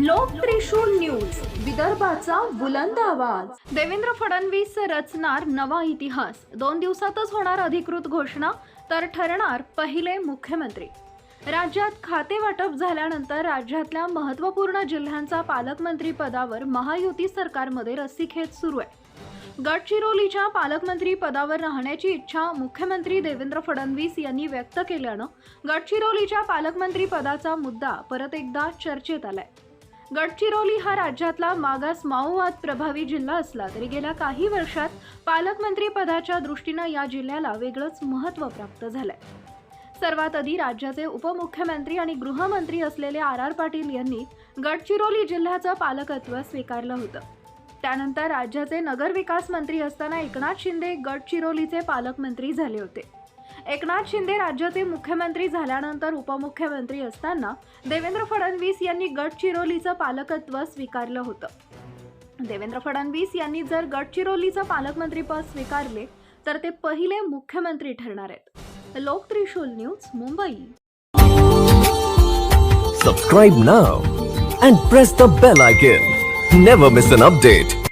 लोकत्रिशूळ news विदर्भाचा बुलंद आवाज. देवेंद्र फडणवीस रचणार नवा इतिहास. दोन दिवसातच होणार अधिकृत घोषणा तर ठरणार पहिले मुख्यमंत्री. राज्यात खाते वाटप झाल्यानंतर राज्यातल्या महत्त्वपूर्ण जिल्ह्यांचा पालकमंत्री पदावर महायुती सरकारमध्ये रस्सीखेच सुरू आहे. गडचिरोलीच्या पालकमंत्री पदावर राहण्याची इच्छा मुख्यमंत्री देवेंद्र फडणवीस यांनी व्यक्त केल्यानं गडचिरोलीच्या पालकमंत्री पदाचा मुद्दा परत एकदा चर्चेत आलाय. गडचिरोली हा राज्यातला मागास माओवाद प्रभावी जिल्हा असला तरी गेल्या काही वर्षात पालकमंत्री पदाच्या दृष्टीनं या जिल्ह्याला वेगळंच महत्त्व प्राप्त झालंय. सर्वात आधी राज्याचे उपमुख्यमंत्री आणि गृहमंत्री असलेले आर आर पाटील यांनी गडचिरोली जिल्ह्याचं पालकत्व स्वीकारलं होतं. त्यानंतर राज्याचे नगरविकास मंत्री असताना एकनाथ शिंदे गडचिरोलीचे पालकमंत्री झाले होते. एकनाथ शिंदे राज्याचे मुख्यमंत्री झाल्यानंतर उपमुख्यमंत्री असताना देवेंद्र फडणवीस यांनी गडचिरोलीचं पालकत्व स्वीकारलं होतं. देवेंद्र फडणवीस यांनी जर गडचिरोलीचं पालकमंत्रीपद स्वीकारले तर ते पहिले मुख्यमंत्री ठरणार आहेत. लोक Trishul news Mumbai. Subscribe now and press the bell icon never miss an update